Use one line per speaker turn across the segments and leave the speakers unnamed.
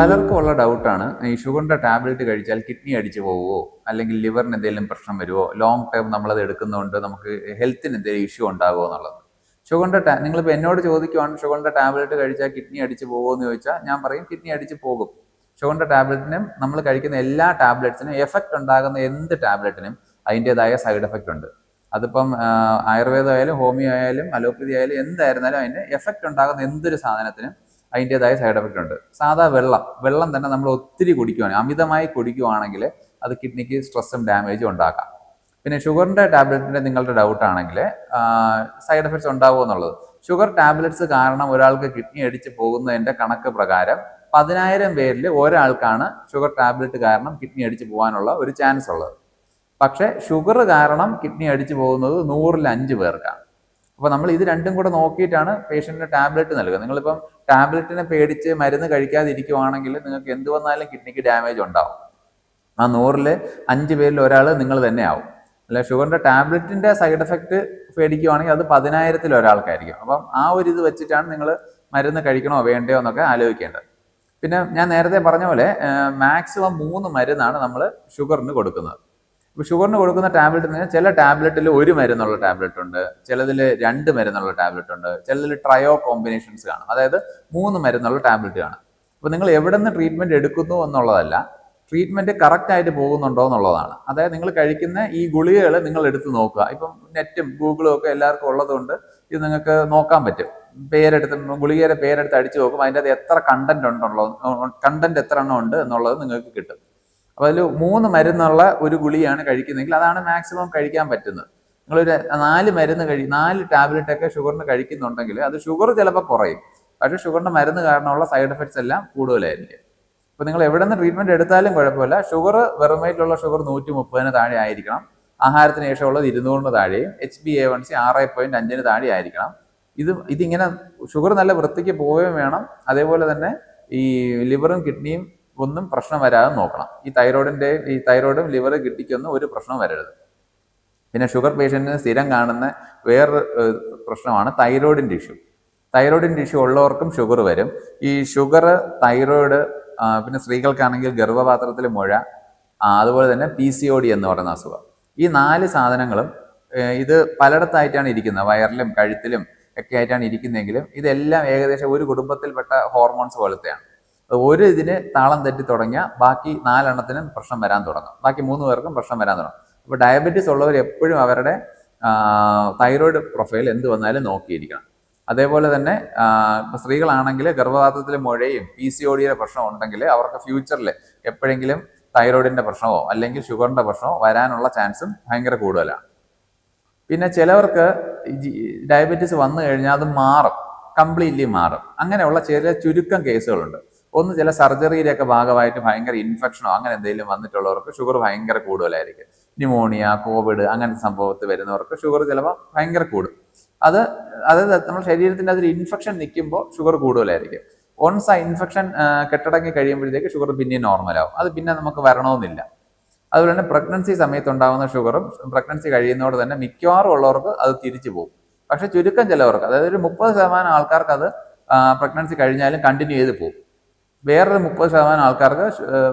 പലർക്കും ഉള്ള ഡൗട്ടാണ് ഈ ഷുഗറിന്റെ ടാബ്ലറ്റ് കഴിച്ചാൽ കിഡ്നി അടിച്ചു പോവുമോ അല്ലെങ്കിൽ ലിവറിന് എന്തെങ്കിലും പ്രശ്നം വരുമോ ലോങ് ടൈം നമ്മളത് എടുക്കുന്നതുകൊണ്ട് നമുക്ക് ഹെൽത്തിന് എന്തെങ്കിലും ഇഷ്യൂ ഉണ്ടാകുമോ എന്നുള്ളത്. ഷുഗറിന്റെ ടാ നിങ്ങളിപ്പോൾ എന്നോട് ചോദിക്കുവാണ് ഷുഗറിന്റെ ടാബ്ലറ്റ് കഴിച്ചാൽ കിഡ്നി അടിച്ചു പോകുമോ എന്ന് ചോദിച്ചാൽ ഞാൻ പറയും കിഡ്നി അടിച്ചു പോകും. ഷുഗറിന്റെ ടാബ്ലറ്റിനും നമ്മൾ കഴിക്കുന്ന എല്ലാ ടാബ്ലറ്റ്സിനും എഫക്റ്റ് ഉണ്ടാകുന്ന എന്ത് ടാബ്ലറ്റിനും അതിന്റെതായ സൈഡ് എഫക്റ്റ് ഉണ്ട്. അതിപ്പം ആയുർവേദം ആയാലും ഹോമിയോ ആയാലും അലോപ്പതി ആയാലും എന്തായിരുന്നാലും അതിന് എഫക്റ്റ് ഉണ്ടാകുന്ന എന്തൊരു സാധനത്തിനും അതിന്റെതായ സൈഡ് എഫക്റ്റ് ഉണ്ട്. സാധാ വെള്ളം വെള്ളം തന്നെ നമ്മൾ ഒത്തിരി കുടിക്കുവാണെങ്കിൽ അമിതമായി കുടിക്കുവാണെങ്കിൽ അത് കിഡ്നിക്ക് സ്ട്രെസ്സും ഡാമേജും ഉണ്ടാക്കാം. പിന്നെ ഷുഗറിന്റെ ടാബ്ലറ്റിന്റെ നിങ്ങളുടെ ഡൗട്ട് ആണെങ്കിൽ സൈഡ് എഫക്ട്സ് ഉണ്ടാവുമോ എന്നുള്ളത്. ഷുഗർ ടാബ്ലറ്റ്സ് കാരണം ഒരാൾക്ക് കിഡ്നി അടിച്ച് പോകുന്നതിന്റെ കണക്ക് പ്രകാരം പതിനായിരം പേരിൽ ഒരാൾക്കാണ് ഷുഗർ ടാബ്ലറ്റ് കാരണം കിഡ്നി അടിച്ച് പോകാനുള്ള ഒരു ചാൻസ് ഉള്ളത്. പക്ഷേ ഷുഗർ കാരണം കിഡ്നി അടിച്ചു പോകുന്നത് നൂറിൽ അഞ്ച് പേർക്കാണ്. അപ്പോൾ നമ്മൾ ഇത് രണ്ടും കൂടെ നോക്കിയിട്ടാണ് പേഷ്യന്റിന് ടാബ്ലറ്റ് നൽകുക നിങ്ങളിപ്പം ടാബ്ലറ്റിനെ പേടിച്ച് മരുന്ന് കഴിക്കാതിരിക്കുവാണെങ്കിൽ നിങ്ങൾക്ക് എന്ത് വന്നാലും കിഡ്നിക്ക് ഡാമേജ് ഉണ്ടാവും. ആ നൂറിൽ അഞ്ച് പേരിൽ ഒരാൾ നിങ്ങൾ തന്നെ ആവും. അല്ല ഷുഗറിന്റെ ടാബ്ലറ്റിന്റെ സൈഡ് എഫക്റ്റ് പേടിക്കുവാണെങ്കിൽ അത് പതിനായിരത്തിൽ ഒരാൾക്കായിരിക്കും. അപ്പം ആ ഒരു ഇത് വെച്ചിട്ടാണ് നിങ്ങൾ മരുന്ന് കഴിക്കണോ വേണ്ടയോ എന്നൊക്കെ ആലോചിക്കേണ്ടത്. പിന്നെ ഞാൻ നേരത്തെ പറഞ്ഞ പോലെ മാക്സിമം മൂന്ന് മരുന്നാണ് നമ്മൾ ഷുഗറിന് കൊടുക്കുന്നത്. ഷുഗറിന് കൊടുക്കുന്ന ടാബ്ലറ്റ് ചില ടാബ്ലറ്റിൽ ഒരു മരുന്നുള്ള ടാബ്ലറ്റ് ഉണ്ട് ചിലതിൽ രണ്ട് മരുന്നുള്ള ടാബ്ലറ്റ് ഉണ്ട് ചിലതിൽ ട്രയോ കോമ്പിനേഷൻസ് കാണും. അതായത് മൂന്ന് മരുന്നുള്ള ടാബ്ലറ്റ് കാണും. അപ്പോൾ നിങ്ങൾ എവിടെ നിന്ന് ട്രീറ്റ്മെന്റ് എടുക്കുന്നു എന്നുള്ളതല്ല ട്രീറ്റ്മെന്റ് കറക്റ്റ് ആയിട്ട് പോകുന്നുണ്ടോ എന്നുള്ളതാണ്. അതായത് നിങ്ങൾ കഴിക്കുന്ന ഈ ഗുളികകൾ നിങ്ങൾ എടുത്ത് നോക്കുക. ഇപ്പം നെറ്റും ഗൂഗിളും ഒക്കെ എല്ലാവർക്കും ഉള്ളതുകൊണ്ട് ഇത് നിങ്ങൾക്ക് നോക്കാൻ പറ്റും. പേരെടുത്ത് ഗുളികയുടെ പേരെടുത്ത് അടിച്ചു നോക്കും അതിന്റെ അത് എത്ര കണ്ടന്റ് ഉണ്ടുള്ളത് കണ്ടന്റ് എത്ര എണ്ണം ഉണ്ട് എന്നുള്ളത് നിങ്ങൾക്ക് കിട്ടും. അപ്പോൾ അതിൽ മൂന്ന് മരുന്നുള്ള ഒരു ഗുളിയാണ് കഴിക്കുന്നതെങ്കിൽ അതാണ് മാക്സിമം കഴിക്കാൻ പറ്റുന്നത്. നിങ്ങളൊരു നാല് മരുന്ന് കഴി നാല് ടാബ്ലറ്റ് ഒക്കെ ഷുഗറിന് കഴിക്കുന്നുണ്ടെങ്കിൽ അത് ഷുഗർ ചിലപ്പോൾ കുറയും. പക്ഷേ ഷുഗറിന്റെ മരുന്ന് കാരണമുള്ള സൈഡ് എഫക്ട്സ് എല്ലാം കൂടുതലായിരിക്കും. അപ്പോൾ നിങ്ങൾ എവിടെ നിന്ന് ട്രീറ്റ്മെന്റ് എടുത്താലും കുഴപ്പമില്ല. ഷുഗർ വെറുമയിലുള്ള ഷുഗർ നൂറ്റി മുപ്പതിന് താഴെ ആയിരിക്കണം. ആഹാരത്തിന് ശേഷമുള്ളത് ഇരുന്നൂറിന് താഴെയും. H B A one C ആറ് പോയിന്റ് അഞ്ചിന് താഴെ ആയിരിക്കണം ഇത് ഇതിങ്ങനെ ഷുഗർ നല്ല വൃത്തിക്ക് പോവുകയും വേണം. അതേപോലെ തന്നെ ഈ ലിവറും കിഡ്നിയും ഒന്നും പ്രശ്നം വരാതെ നോക്കണം. ഈ തൈറോയിഡിന്റെ ഈ തൈറോയിഡും ലിവർ കിഡ്നിക്കൊന്നും ഒരു പ്രശ്നം വരരുത്. പിന്നെ ഷുഗർ പേഷ്യന്റിന് സ്ഥിരം കാണുന്ന വേറൊരു പ്രശ്നമാണ് തൈറോയിഡിന്റെ ഇഷ്യൂ. തൈറോയിഡിന്റെ ഇഷ്യൂ ഉള്ളവർക്കും ഷുഗർ വരും. ഈ ഷുഗർ തൈറോയിഡ് പിന്നെ സ്ത്രീകൾക്കാണെങ്കിൽ ഗർഭപാത്രത്തിൽ മുഴ അതുപോലെ തന്നെ പി സി ഒ ഡി എന്ന് പറയുന്ന അസുഖം. ഈ നാല് സാധനങ്ങളും ഇത് പലയിടത്തായിട്ടാണ് ഇരിക്കുന്നത്. വയറിലും കഴുത്തിലും ഒക്കെ ആയിട്ടാണ് ഇരിക്കുന്നതെങ്കിലും ഇതെല്ലാം ഏകദേശം ഒരു കുടുംബത്തിൽപ്പെട്ട ഹോർമോൺസ് പോലത്തെയാണ്. ഒരു ഇതിന് താളം തെറ്റി തുടങ്ങിയ ബാക്കി നാലെണ്ണത്തിനും പ്രശ്നം വരാൻ തുടങ്ങും. ബാക്കി മൂന്ന് പേർക്കും പ്രശ്നം വരാൻ തുടങ്ങും. അപ്പോൾ ഡയബറ്റീസ് ഉള്ളവർ എപ്പോഴും അവരുടെ തൈറോയിഡ് പ്രൊഫൈൽ എന്ത് വന്നാലും നോക്കിയിരിക്കണം. അതേപോലെ തന്നെ ആ, ഇപ്പൊ സ്ത്രീകളാണെങ്കിൽ ഗർഭപാത്രത്തിൽ മുഴയും പി സി ഒ ഡിയുടെ പ്രശ്നം ഉണ്ടെങ്കിൽ അവർക്ക് ഫ്യൂച്ചറിൽ എപ്പോഴെങ്കിലും തൈറോയിഡിന്റെ പ്രശ്നമോ അല്ലെങ്കിൽ ഷുഗറിന്റെ പ്രശ്നമോ വരാനുള്ള ചാൻസും ഭയങ്കര കൂടുതലാണ് പിന്നെ ചിലവർക്ക് ഡയബറ്റീസ് വന്നു കഴിഞ്ഞാൽ അത് മാറും കംപ്ലീറ്റ്ലി മാറും. അങ്ങനെയുള്ള ചില ചുരുക്കം കേസുകളുണ്ട്. ഒന്ന് ചില സർജറിയിലൊക്കെ ഭാഗമായിട്ട് ഭയങ്കര ഇൻഫെക്ഷനോ അങ്ങനെ എന്തെങ്കിലും വന്നിട്ടുള്ളവർക്ക് ഷുഗർ ഭയങ്കര കൂടുതലായിരിക്കും. ന്യൂമോണിയ കോവിഡ് അങ്ങനത്തെ സംഭവത്തിൽ വരുന്നവർക്ക് ഷുഗർ ചിലപ്പോൾ ഭയങ്കര കൂടും. അത് അതായത് നമ്മുടെ ശരീരത്തിന്റെ അതിൽ ഇൻഫെക്ഷൻ നിൽക്കുമ്പോൾ ഷുഗർ കൂടുതലായിരിക്കും. ഓൺസ് ആ ഇൻഫെക്ഷൻ കെട്ടടങ്ങി കഴിയുമ്പോഴത്തേക്ക് ഷുഗർ പിന്നെ നോർമലാവും അത് പിന്നെ നമുക്ക് വരണമെന്നില്ല. അതുപോലെ തന്നെ പ്രഗ്നൻസി സമയത്ത് ഉണ്ടാകുന്ന ഷുഗറും പ്രഗ്നൻസി കഴിയുന്നതോടെ തന്നെ മിക്കവാറും ഉള്ളവർക്ക് അത് തിരിച്ചു പോകും. പക്ഷെ ചുരുക്കം ചിലവർക്ക് അതായത് ഒരു മുപ്പത് ശതമാനം ആൾക്കാർക്ക് അത് പ്രഗ്നൻസി കഴിഞ്ഞാലും കണ്ടിന്യൂ ചെയ്ത് പോകും. വേറൊരു മുപ്പത് ശതമാനം ആൾക്കാർക്ക്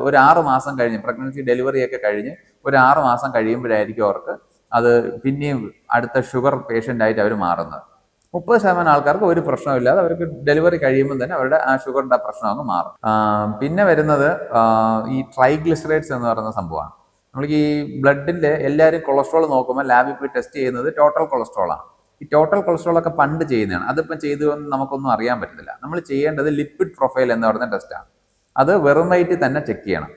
ഒരു ആറ് മാസം കഴിഞ്ഞ് പ്രഗ്നൻസി ഡെലിവറി ഒക്കെ കഴിഞ്ഞ് ഒരു ആറ് മാസം കഴിയുമ്പോഴായിരിക്കും അവർക്ക് അത് പിന്നെയും അടുത്ത ഷുഗർ പേഷ്യന്റ് ആയിട്ട് അവർ മാറുന്നത്. മുപ്പത് ശതമാനം ആൾക്കാർക്ക് ഒരു പ്രശ്നമില്ലാതെ അവർക്ക് ഡെലിവറി കഴിയുമ്പോൾ തന്നെ അവരുടെ ആ ഷുഗറിന്റെ പ്രശ്നം അങ്ങ് മാറും. പിന്നെ വരുന്നത് ഈ ട്രൈഗ്ലിസറൈഡ്സ് എന്ന് പറയുന്ന സംഭവമാണ്. നമ്മൾ ഈ ബ്ലഡിന്റെ എല്ലാവരും കൊളസ്ട്രോൾ നോക്കുമ്പോൾ ലാബിൽ പോയി ടെസ്റ്റ് ചെയ്യുന്നത് ടോട്ടൽ കൊളസ്ട്രോൾ ആണ്. ഈ ടോട്ടൽ കൊളസ്ട്രോൾ ഒക്കെ പണ്ട് ചെയ്യുന്നതാണ്. അതിപ്പം ചെയ്തു എന്ന് നമുക്കൊന്നും അറിയാൻ പറ്റത്തില്ല. നമ്മൾ ചെയ്യേണ്ടത് ലിപ്പിഡ് പ്രൊഫൈൽ എന്ന് പറയുന്ന ടെസ്റ്റാണ് അത് വെറും വയറ്റിൽ തന്നെ ചെക്ക് ചെയ്യണം.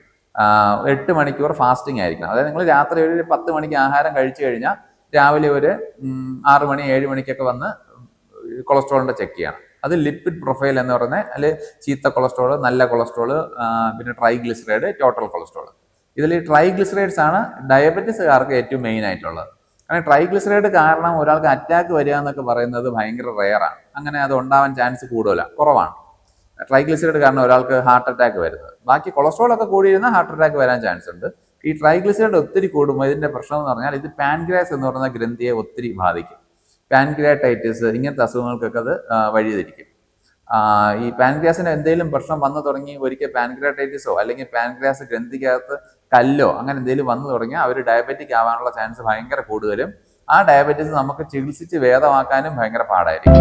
എട്ട് മണിക്കൂർ ഫാസ്റ്റിംഗ് ആയിരിക്കണം. അതായത് നിങ്ങൾ രാത്രി ഒരു പത്ത് മണിക്ക് ആഹാരം കഴിച്ചു കഴിഞ്ഞാൽ രാവിലെ ഒരു ആറ് മണി ഏഴ് മണിക്കൊക്കെ വന്ന് കൊളസ്ട്രോളിന്റെ ചെക്ക് ചെയ്യണം. അത് ലിപ്പിഡ് പ്രൊഫൈൽ എന്ന് പറയുന്നത് അതിൽ ചീത്ത കൊളസ്ട്രോൾ നല്ല കൊളസ്ട്രോൾ പിന്നെ ട്രൈഗ്ലിസറൈഡ് ടോട്ടൽ കൊളസ്ട്രോൾ ഇതിൽ ട്രൈഗ്ലിസറൈഡ്സ് ആണ് ഡയബറ്റീസുകാർക്ക് ഏറ്റവും മെയിൻ ആയിട്ടുള്ളത്. കാരണം ട്രൈഗ്ലിസറൈഡ് കാരണം ഒരാൾക്ക് അറ്റാക്ക് വരിക എന്നൊക്കെ പറയുന്നത് ഭയങ്കര റെയറാണ് അങ്ങനെ അത് ഉണ്ടാവാൻ ചാൻസ് കൂടുതലാണ് കുറവാണ്. ട്രൈഗ്ലിസറൈഡ് കാരണം ഒരാൾക്ക് ഹാർട്ട് അറ്റാക്ക് വരുന്നത്. ബാക്കി കൊളസ്ട്രോൾ ഒക്കെ കൂടിയിരുന്നാൽ ഹാർട്ട് അറ്റാക്ക് വരാൻ ചാൻസ് ഉണ്ട്. ഈ ട്രൈഗ്ലിസറൈഡ് ഒത്തിരി കൂടുമ്പോൾ ഇതിന്റെ പ്രശ്നം എന്ന് പറഞ്ഞാൽ ഇത് പാൻഗ്രാസ് എന്ന് പറയുന്ന ഗ്രന്ഥിയെ ഒത്തിരി ബാധിക്കും. പാൻഗ്രാറ്റൈറ്റിസ് ഇങ്ങനത്തെ അസുഖങ്ങൾക്കൊക്കെ അത് വഴിതിരിക്കും. ഈ പാൻഗ്രാസിന് എന്തെങ്കിലും പ്രശ്നം വന്നു തുടങ്ങി ഒരിക്കൽ പാൻഗ്രാറ്റൈറ്റിസോ അല്ലെങ്കിൽ പാൻഗ്രാസ് ഗ്രന്ഥിക്കകത്ത് കല്ലോ അങ്ങനെ എന്തെങ്കിലും വന്നു തുടങ്ങിയാൽ അവർ ഡയബറ്റിക് ആവാനുള്ള ചാൻസ് ഭയങ്കര കൂടുതലും. ആ ഡയബറ്റീസ് നമുക്ക് ചികിത്സിച്ച് ഭേദമാക്കാനും ഭയങ്കര പാടായിരിക്കും.